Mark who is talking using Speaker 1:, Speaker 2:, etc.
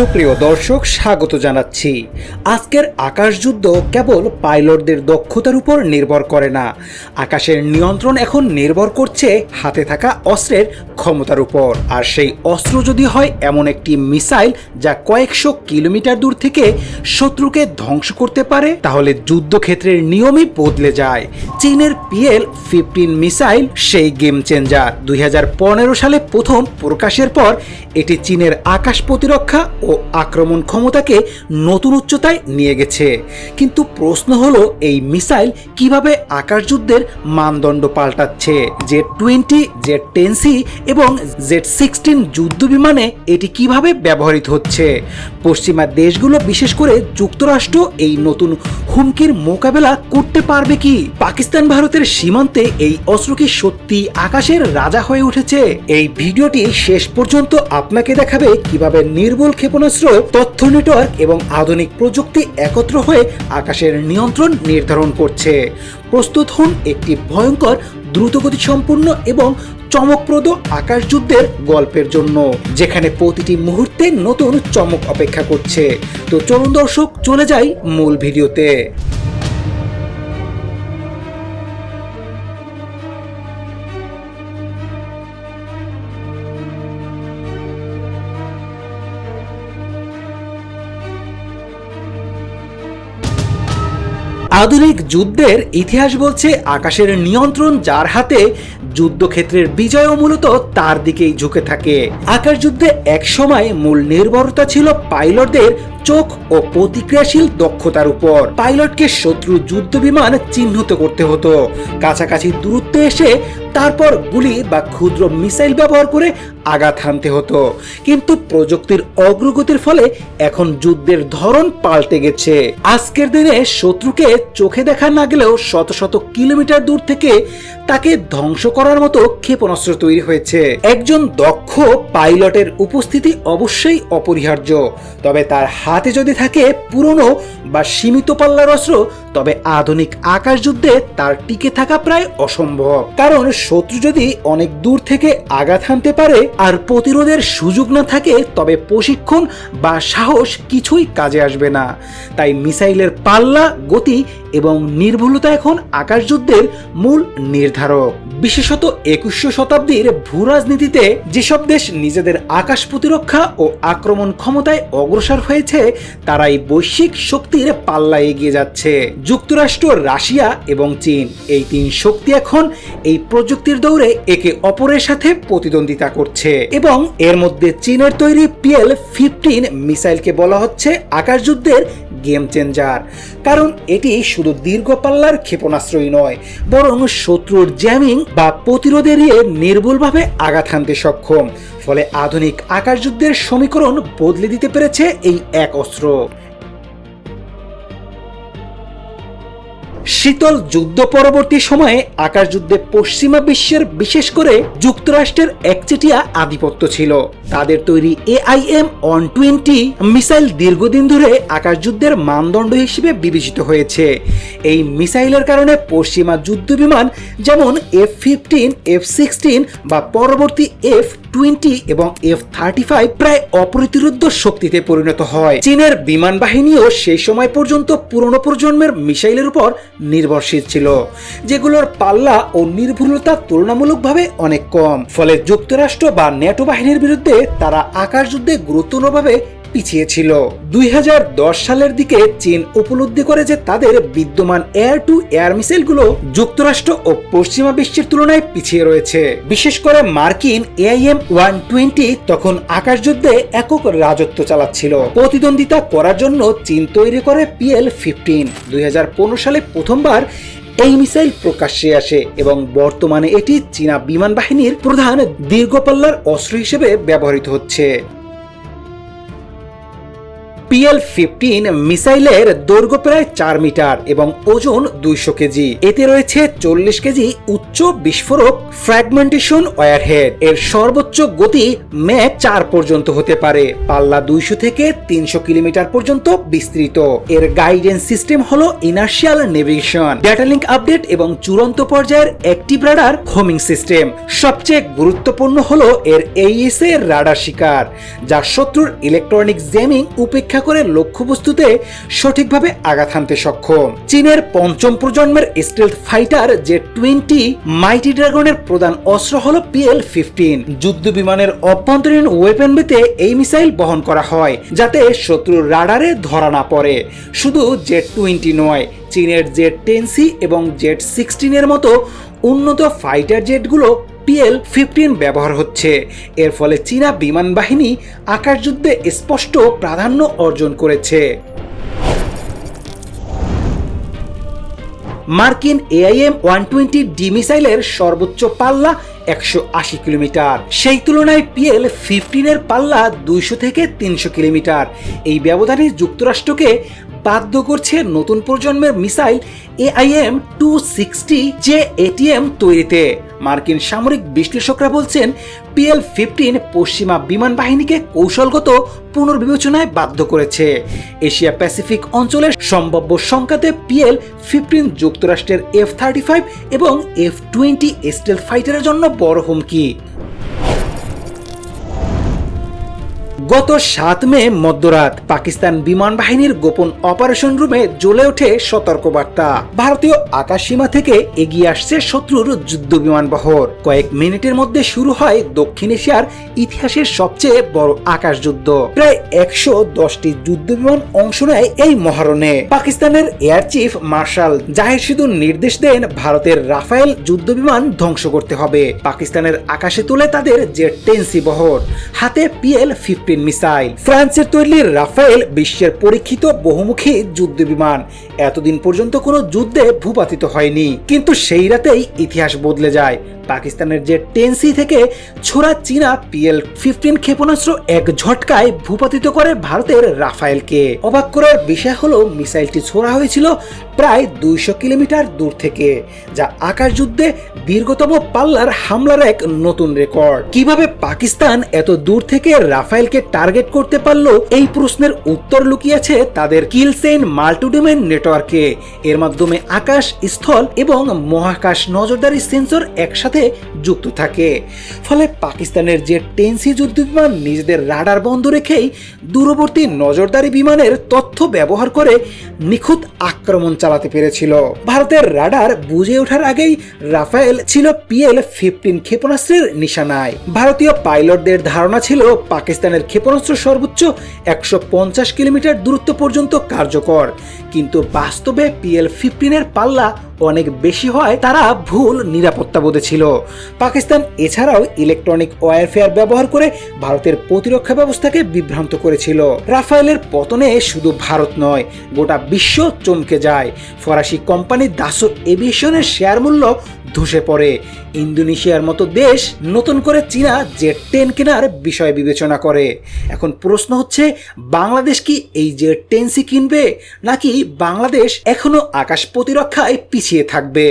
Speaker 1: সুপ্রিয় দর্শক, স্বাগত জানাচ্ছি। আজকের আকাশযুদ্ধ কেবল পাইলটদের দক্ষতার উপর নির্ভর করে না। আকাশের নিয়ন্ত্রণ এখন নির্ভর করছে হাতে থাকা অস্ত্রের ক্ষমতার উপর। আর সেই অস্ত্র যদি হয় এমন একটি মিসাইল যা কয়েকশো কিলোমিটার দূর থেকে শত্রুকে ধ্বংস করতে পারে, তাহলে যুদ্ধক্ষেত্রের নিয়মই বদলে যায়। চীনের পিএল ফিফটিন মিসাইল, সেই গেম চেঞ্জার। দুই হাজার পনেরো সালে প্রথম প্রকাশের পর এটি চীনের আকাশ প্রতিরক্ষা ও আক্রমণ ক্ষমতাকে নতুন উচ্চতায় নিয়ে গেছে। কিন্তু প্রশ্ন হলো, এই মিসাইল কীভাবে আকাশযুদ্ধের মানদণ্ড পাল্টাচ্ছে? Z twenty Z ten C এবং জেড সিক্সটিন যুদ্ধ বিমানে এটি কীভাবে ব্যবহৃত হচ্ছে? পশ্চিমা দেশগুলো বিশেষ করে যুক্তরাষ্ট্র এই নতুন হুমকির মোকাবেলা করতে পারবে কি? পাকিস্তান ভারতের সীমান্তে এই অস্ত্র কি সত্যি আকাশের রাজা হয়ে উঠেছে? এই ভিডিওটি শেষ পর্যন্ত আপনাকে দেখাবে কীভাবে নির্ভুল ক্ষেপণাস্ত্র, তথ্য নেটওয়ার্ক এবং আধুনিক প্রযুক্তি একত্র হয়ে আকাশের নিয়ন্ত্রণ নির্ধারণ করছে। প্রস্তুত হন একটি ভয়ঙ্কর দ্রুতগতি সম্পূর্ণ এবং চমকপ্রদ আকাশ যুদ্ধের গল্পের জন্য, যেখানে প্রতিটি মুহূর্তে নতুন চমক অপেক্ষা করছে। তো চলুন দর্শক, চলে যাই মূল ভিডিওতে। আধুনিক যুদ্ধের ইতিহাস বলছে, আকাশের নিয়ন্ত্রণ যার হাতে যুদ্ধক্ষেত্রের বিজয়ও মূলত তার দিকেই ঝুঁকে থাকে। আকাশ যুদ্ধে একসময় মূল নির্ভরতা ছিল পাইলটদের চোখ ও প্রতিক্রিয়াশীল দক্ষতার উপর। পাইলটকে শত্রু যুদ্ধ বিমান চিহ্নিত করতে হতো। কাছাকাছি দূরত্বে এসে তারপর গুলি বা ক্ষুদ্র মিসাইল ব্যবহার করে আঘাত হানতে হতো। কিন্তু প্রযুক্তির অগ্রগতির ফলে এখন যুদ্ধের ধরন পাল্টে গেছে। আজকের দিনে শত্রুকে চোখে দেখা না গেলেও শত শত কিলোমিটার দূর থেকে তাকে ধ্বংস করার মতো ক্ষেপণাস্ত্র তৈরি হয়েছে। একজন দক্ষ পাইলটের উপস্থিতি অবশ্যই অপরিহার্য। তবে তার হাতে যদি থাকে পুরনো বা সীমিত পাল্লার অস্ত্র, তবে আধুনিক আকাশ যুদ্ধে তার টিকে থাকা প্রায় অসম্ভব। কারণ শত্রু যদি অনেক দূর থেকে আঘাত হানতে পারে আর প্রতিরোধের সুযোগ না থাকে, তবে প্রশিক্ষণ বা সাহস কিছুই কাজে আসবে না। তাই মিসাইলের পাল্লা, গতি এবং নির্ভুলতা এখন আকাশ যুদ্ধের মূল নির্ধারক। বিশেষত একুশশো শতাব্দীর ভূ রাজনীতিতে যেসব দেশ নিজেদের আকাশ প্রতিরক্ষা ও আক্রমণ ক্ষমতায় অগ্রসর হয়েছে, তারাই বৈশ্বিক শক্তির পাল্লা এগিয়ে যাচ্ছে। যুক্তরাষ্ট্র, রাশিয়া এবং চীন এই তিন শক্তি এখন এই প্রযুক্তির দৌড়ে একে অপরের সাথে প্রতিদ্বন্দ্বিতা করছে এবং এর মধ্যে চীনের তৈরি পিএল ফিফটিন মিসাইলকে বলা হচ্ছে আকাশযুদ্ধের গেম চেঞ্জার। কারণ এটি শুধু দীর্ঘ পাল্লার ক্ষেপণাস্ত্রই নয়, বরং শত্রুর জ্যামিং বা প্রতিরোধ এড়িয়ে নির্ভুলভাবে আঘাত হানতে সক্ষম। ফলে আধুনিক আকাশযুদ্ধের সমীকরণ বদলে দিতে পেরেছে এই এক অস্ত্র। শীতল যুদ্ধ পরবর্তী সময়ে আকাশযুদ্ধে পশ্চিমা বিশ্বের, বিশেষ করে যুক্তরাষ্ট্রের একচেটিয়া আধিপত্য ছিল। তাদের তৈরি এআইএম ওয়ান টোয়েন্টি মিসাইল দীর্ঘদিন ধরে আকাশযুদ্ধের মানদণ্ড হিসেবে বিবেচিত হয়েছে। এই মিসাইলের কারণে পশ্চিমা যুদ্ধ বিমান যেমন এফ ফিফটিন এফ সিক্সটিন বা পরবর্তী এফ টোয়েন্টি এবং এফ থার্টি ফাইভ প্রায় অপ্রতিরোধ্য শক্তিতে পরিণত হয়। চীনের বিমান বাহিনীও সেই সময় পর্যন্ত পুরনো প্রজন্মের মিসাইলের উপর নির্ভরশীল ছিল, যেগুলোর পাল্লা ও নির্ভুলতা তুলনামূলকভাবে অনেক কম। ফলে যুক্তরাষ্ট্র বা ন্যাটো বাহিনীর বিরুদ্ধে তারা আকাশযুদ্ধে গুরুত্বপূর্ণভাবে পিছিয়ে ছিল। দুই হাজার দশ সালের দিকে চীন উপলব্ধি করে যে তাদের বিদ্যমান এয়ার টু এয়ার মিসাইলগুলো যুক্তরাষ্ট্র ও পশ্চিমা বিশ্বের তুলনায় পিছিয়ে রয়েছে। বিশেষ করে মার্কিন এআইএম ওয়ান টোয়েন্টি তখন আকাশযুদ্ধে একক রাজত্ব চালাচ্ছিল। প্রতিদ্বন্দ্বিতা করার জন্য চীন তৈরি করে পিএল ফিফটিন। দুই হাজার পনেরো সালে প্রথমবার এই মিসাইল প্রকাশ্যে আসে এবং বর্তমানে এটি চীনা বিমান বাহিনীর প্রধান দীর্ঘপাল্লার অস্ত্র হিসেবে ব্যবহৃত হচ্ছে। পিএল ফিফটিন মিসাইলের দৈর্ঘ্য প্রায় চার মিটার এবং ওজন দুইশো কেজি। এতে রয়েছে চল্লিশ কেজি উচ্চ বিস্ফোরক ফ্র্যাগমেন্টেশন ওয়ারহেড। এর সর্বোচ্চ গতি ম্যাক চার পর্যন্ত হতে পারে। পাল্লা দুইশো থেকে তিনশো কিলোমিটার পর্যন্ত বিস্তৃত। এর গাইডেন্স সিস্টেম হলো ইনার্শিয়াল নেভিগেশন। ডেটা আপডেট এবং চূড়ান্ত পর্যায়ের অ্যাক্টিভ রাডার হোমিং সিস্টেম। সবচেয়ে গুরুত্বপূর্ণ হলো এর এইএস এর রাডার শিকার, যা শত্রুর ইলেকট্রনিক জেমিং উপেক্ষা করে লক্ষ্যবস্তুতে সঠিকভাবে আঘাত হানতে সক্ষম। চীনের পঞ্চম প্রজন্মের স্টেলথ ফাইটার, যে টোয়েন্টি মাইটি ড্রাগনের প্রধান অস্ত্র হল পিএল ফিফটিন। যুদ্ধ বিমানের অভ্যন্তরীণ ওয়েপেন বেতে এই মিসাইল বহন করা হয়, যাতে শত্রুর রাডারে ধরা না পড়ে। শুধু জেট টোয়েন্টি নয়, চীনের জেট টেন সি এবং জেট সিক্সটিনের মতো উন্নত ফাইটার জেটগুলো পিএল ফিফটিন ব্যবহার হচ্ছে। এর ফলে চীনা বিমান বাহিনী আকাশযুদ্ধে স্পষ্ট প্রাধান্য অর্জন করেছে। মার্কিন এআইএম ওয়ান টোয়েন্টি ডি মিসাইলের সর্বোচ্চ পাল্লা একশো আশি কিলোমিটার। সেই তুলনায় পিএল ফিফটিনের পাল্লা দুইশো থেকে তিনশো কিলোমিটার। এই ব্যবধানে যুক্তরাষ্ট্রকে বাধ্য করছে নতুন প্রজন্মের মিসাইল এআইএম টু সিক্সটি যে এটিএম তৈরিতে। মার্কিন সামরিক বিশ্লেষকরা বলছেন, পিএল ফিফটিন পশ্চিমা বিমান বাহিনীকে কৌশলগত পুনর্বিবেচনায় বাধ্য করেছে। এশিয়া প্যাসিফিক অঞ্চলের সম্ভাব্য সংখ্যাতে পিএল ফিফটিন যুক্তরাষ্ট্রের এফ থার্টি ফাইভ এবং এফ টোয়েন্টি স্টেল ফাইটারের জন্য বড় হুমকি। গত সাত মে মধ্যরাত পাকিস্তান বিমান বাহিনীর গোপন অপারেশন রুমে জ্বলে ওঠে সতর্কবার্তা। ভারতীয় আকাশ সীমা থেকে এগিয়ে আসছে শত্রুর যুদ্ধ বিমান বহর। কয়েক মিনিটের মধ্যে শুরু হয় দক্ষিণ এশিয়ার ইতিহাসের সবচেয়ে বড় আকাশ যুদ্ধ প্রায় একশো দশটি যুদ্ধ বিমান অংশ নেয় এই মহারণে। পাকিস্তানের air chief marshal Zahir Sidhu নির্দেশ দেন ভারতের রাফায়েল যুদ্ধ বিমান ধ্বংস করতে হবে। পাকিস্তানের আকাশে তুলে তাদের জেট টেন্সি বহর, হাতে পিএল ফিফটিন মিসাইল। ফ্রান্সের তৈরি রাফায়েল বিশ্বের পরীক্ষিত বহুমুখী যুদ্ধ বিমান। এতদিন পর্যন্ত কোনো যুদ্ধে ভূপাতিত হয়নি। কিন্তু সেই রাতেই ইতিহাস বদলে যায়। পাকিস্তানের যে টেন্সি থেকে ছোড়া চীনা পিএল ফিফটিন ক্ষেপণাস্ত্র এক ঝটকায় ভূপাতিত করে ভারতের রাফায়েলকে। অবাক করার বিষয় হলো, মিসাইলটি ছোড়া হয়েছিল প্রায় দুইশো কিলোমিটার দূর থেকে, যা আকাশ যুদ্ধে দীর্ঘতম পাল্লার হামলার এক নতুন রেকর্ড। কীভাবে পাকিস্তান এত দূর থেকে রাফায়েলকে টার্গেট করতে পারল এই প্রশ্নের উত্তর লুকিয়েছে তাদের কিলসেন মাল্টিডোমেন নেটওয়ার্কে। এর মাধ্যমে আকাশ স্থল এবং মহাকাশ নজরদারি সেন্সর একসাথে যুক্ত থাকে। ফলে পাকিস্তানের যে টেন্সি যুদ্ধ বিমান নিজেদের রাডার বন্ধ রেখেই দূরবর্তী নজরদারি বিমানের তথ্য ব্যবহার করে নিখুঁত আক্রমণ চালাতে পেরেছিল। ভারতের রাডার বুঝে ওঠার আগেই রাফায়েল ছিল পিএল ফিফটিন ক্ষেপণাস্ত্রের নিশানায়। ভারতীয় পাইলটদের ধারণা ছিল পাকিস্তানের ক্ষেপণাস্ত্র সর্বোচ্চ একশো পঞ্চাশ কিলোমিটার দূরত্ব পর্যন্ত কার্যকর। কিন্তু বাস্তবে পিএল ফিফটিনের পাল্লা অনেক বেশি হয় তারা ভুল নিরাপত্তা বোধে ছিল। পাকিস্তান এছাড়াও ইলেকট্রনিক ওয়ারফেয়ার ব্যবহার করে ভারতের প্রতিরক্ষা ব্যবস্থাকে বিভ্রান্ত করেছিল। রাফায়েলের পতনে শুধু ভারত নয়, গোটা বিশ্ব চমকে যায়। ফরাসি কোম্পানি দাসো এভিয়েশনের শেয়ার মূল্য ধসে পড়ে। ইন্দোনেশিয়ার মতো দেশ নতুন করে চীনা জেট টেন কেনার বিষয় বিবেচনা করে। এখন প্রশ্ন হচ্ছে, বাংলাদেশ কি এই জেট টেনসি কিনবে, নাকি বাংলাদেশ এখনও আকাশ প্রতিরক্ষায় পিছিয়ে থাকবে?